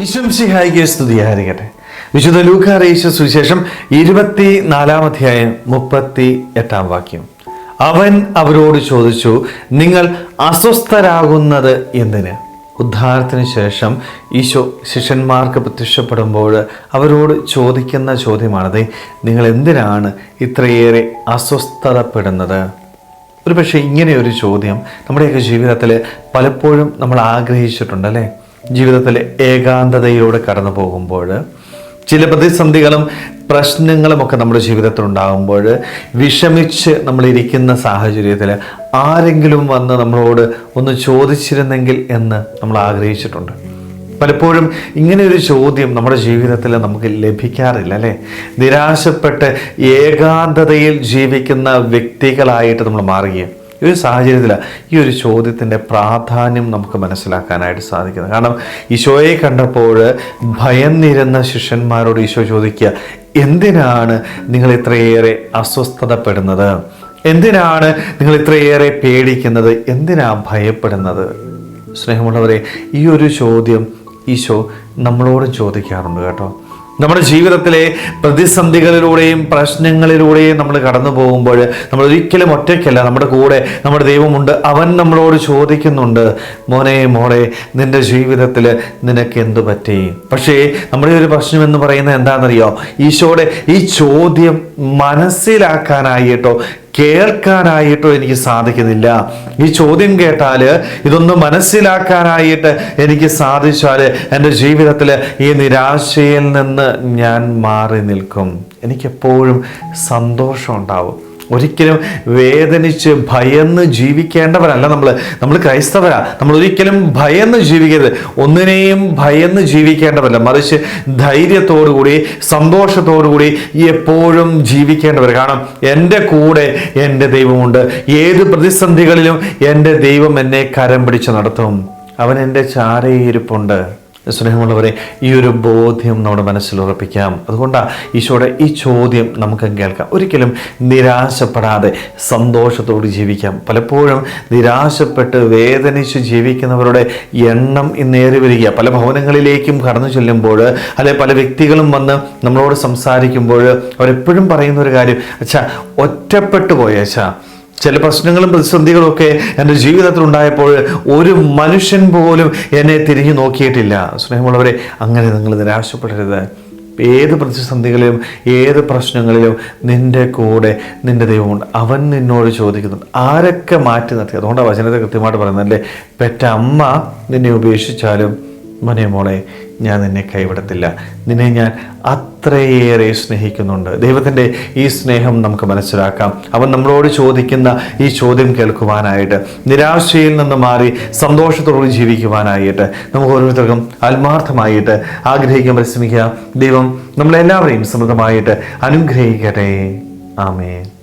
വിശ്വംസിഹായിക്ക് സ്തുതിയായിരിക്കട്ടെ. വിശുദ്ധ ലൂക്കാറീശ സുവിശേഷം ഇരുപത്തി നാലാം അധ്യായം മുപ്പത്തി എട്ടാം വാക്യം. അവൻ അവരോട് ചോദിച്ചു നിങ്ങൾ അസ്വസ്ഥരാകുന്നത് എന്തിന്? ഉദ്ധാരത്തിന് ശേഷം ഈശോ ശിഷ്യന്മാർക്ക് പ്രത്യക്ഷപ്പെടുമ്പോൾ അവരോട് ചോദിക്കുന്ന ചോദ്യമാണത് നിങ്ങൾ എന്തിനാണ് ഇത്രയേറെ അസ്വസ്ഥതപ്പെടുന്നത്? ഒരു പക്ഷേ ഇങ്ങനെയൊരു ചോദ്യം നമ്മുടെയൊക്കെ ജീവിതത്തിൽ പലപ്പോഴും നമ്മൾ ആഗ്രഹിച്ചിട്ടുണ്ട് അല്ലേ ജീവിതത്തിൽ ഏകാന്തതയിലൂടെ കടന്നു പോകുമ്പോൾ ചില പ്രതിസന്ധികളും പ്രശ്നങ്ങളും ഒക്കെ നമ്മുടെ ജീവിതത്തിൽ ഉണ്ടാകുമ്പോൾ വിഷമിച്ച് നമ്മളിരിക്കുന്ന സാഹചര്യത്തിൽ ആരെങ്കിലും വന്ന് നമ്മളോട് ഒന്ന് ചോദിച്ചിരുന്നെങ്കിൽ എന്ന് നമ്മൾ ആഗ്രഹിച്ചിട്ടുണ്ട്. പലപ്പോഴും ഇങ്ങനെ ഒരു ചോദ്യം നമ്മുടെ ജീവിതത്തിൽ നമുക്ക് ലഭിക്കാറില്ല അല്ലേ? നിരാശപ്പെട്ട് ഏകാന്തതയിൽ ജീവിക്കുന്ന വ്യക്തികളായിട്ട് നമ്മൾ മാറുകയും ഈ ഒരു സാഹചര്യത്തിൽ ഈ ഒരു ചോദ്യത്തിന്റെ പ്രാധാന്യം നമുക്ക് മനസ്സിലാക്കാനായിട്ട് സാധിക്കുന്നത്. കാരണം ഈശോയെ കണ്ടപ്പോൾ ഭയന്നിരുന്ന ശിഷ്യന്മാരോട് ഈശോ ചോദിക്കുക എന്തിനാണ് നിങ്ങൾ ഇത്രയേറെ അസ്വസ്ഥതപ്പെടുന്നത്? എന്തിനാണ് നിങ്ങൾ ഇത്രയേറെ പേടിക്കുന്നത്? എന്തിനാ ഭയപ്പെടുന്നത്? സ്നേഹമുള്ളവരെ ഈ ഒരു ചോദ്യം ഈശോ നമ്മളോട് ചോദിക്കാറുണ്ട് കേട്ടോ. നമ്മുടെ ജീവിതത്തിലെ പ്രതിസന്ധികളിലൂടെയും പ്രശ്നങ്ങളിലൂടെയും നമ്മൾ കടന്നു പോകുമ്പോൾ നമ്മൾ ഒരിക്കലും ഒറ്റയ്ക്കല്ല. നമ്മുടെ കൂടെ നമ്മുടെ ദൈവമുണ്ട്. അവൻ നമ്മളോട് ചോദിക്കുന്നുണ്ട് മോനെ മോളെ നിന്റെ ജീവിതത്തിൽ നിനക്ക് എന്തു പറ്റി? പക്ഷേ നമ്മുടെ ഒരു പ്രശ്നം എന്ന് പറയുന്നത് എന്താണെന്നറിയോ? ഈശോയുടെ ഈ ചോദ്യം മനസ്സിലാക്കാനായിട്ടോ കേൾക്കാനായിട്ടോ എനിക്ക് സാധിക്കുന്നില്ല. ഈ ചോദ്യം കേട്ടാൽ ഇതൊന്ന് മനസ്സിലാക്കാനായിട്ട് എനിക്ക് സാധിച്ചാൽ എന്റെ ജീവിതത്തിൽ ഈ നിരാശയിൽ നിന്ന് ഞാൻ മാറി നിൽക്കും. എനിക്കെപ്പോഴും സന്തോഷം ഉണ്ടാവും ഒരിക്കലും വേദനിച്ച് ഭയന്ന് ജീവിക്കേണ്ടവരല്ല നമ്മൾ നമ്മൾ ക്രൈസ്തവരാ. നമ്മൾ ഒരിക്കലും ഭയന്ന് ജീവിക്കരുത്. ഒന്നിനെയും ഭയന്ന് ജീവിക്കേണ്ടവരല്ല. മറിച്ച് ധൈര്യത്തോടുകൂടി സന്തോഷത്തോടുകൂടി എപ്പോഴും ജീവിക്കേണ്ടവർ കാരണം എന്റെ കൂടെ എന്റെ ദൈവമുണ്ട്. ഏത് പ്രതിസന്ധികളിലും എന്റെ ദൈവം എന്നെ കരം പിടിച്ച് നടത്തും. അവൻ എന്റെ ചാരയിരിപ്പുണ്ട്. സ്നേഹമുള്ളവരെ ഈ ഒരു ബോധ്യം നമ്മുടെ മനസ്സിൽ ഉറപ്പിക്കാം. അതുകൊണ്ടാണ് ഈശോയുടെ ഈ ചോദ്യം നമുക്ക് കേൾക്കാം. ഒരിക്കലും നിരാശപ്പെടാതെ സന്തോഷത്തോട് ജീവിക്കാം. പലപ്പോഴും നിരാശപ്പെട്ട് വേദനിച്ച് ജീവിക്കുന്നവരുടെ എണ്ണം ഇന്നേറി വരിക. പല ഭവനങ്ങളിലേക്കും കടന്നു ചെല്ലുമ്പോൾ അല്ലെ പല വ്യക്തികളും വന്ന് നമ്മളോട് സംസാരിക്കുമ്പോൾ അവരെപ്പോഴും പറയുന്ന ഒരു കാര്യം അച്ഛാ ഒറ്റപ്പെട്ടു പോയ അച്ഛാ. ചില പ്രശ്നങ്ങളും പ്രതിസന്ധികളും ഒക്കെ എന്റെ ജീവിതത്തിൽ ഉണ്ടായപ്പോൾ ഒരു മനുഷ്യൻ പോലും എന്നെ തിരിഞ്ഞു നോക്കിയിട്ടില്ല. സ്നേഹമുള്ളവരെ അങ്ങനെ നിങ്ങൾ നിരാശപ്പെടരുത്. ഏത് പ്രതിസന്ധികളിലും ഏത് പ്രശ്നങ്ങളിലും നിന്റെ കൂടെ നിന്റെ ദൈവമുണ്ട്. അവൻ നിന്നോട് ചോദിക്കുന്നുണ്ട് ആരൊക്കെ മാറ്റി നിർത്തി? അതുകൊണ്ടാണ് വചനത്തെ കൃത്യമായിട്ട് പറയുന്നത് പെറ്റ അമ്മ നിന്നെ ഉപേക്ഷിച്ചാലും മോനെ ഞാൻ നിന്നെ കൈവിടത്തില്ല. നിന്നെ ഞാൻ അത്രയേറെ സ്നേഹിക്കുന്നുണ്ട്. ദൈവത്തിന്റെ ഈ സ്നേഹം നമുക്ക് മനസ്സിലാക്കാം. അവൻ നമ്മളോട് ചോദിക്കുന്ന ഈ ചോദ്യം കേൾക്കുവാനായിട്ട് നിരാശയിൽ നിന്ന് മാറി സന്തോഷത്തോടെ ജീവിക്കുവാനായിട്ട് നമുക്ക് ഓരോരുത്തർക്കും ആത്മാർത്ഥമായിട്ട് ആഗ്രഹിക്കാൻ പരിശ്രമിക്കുക. ദൈവം നമ്മളെല്ലാവരെയും സമൃദ്ധമായിട്ട് അനുഗ്രഹിക്കട്ടെ. ആമേൻ.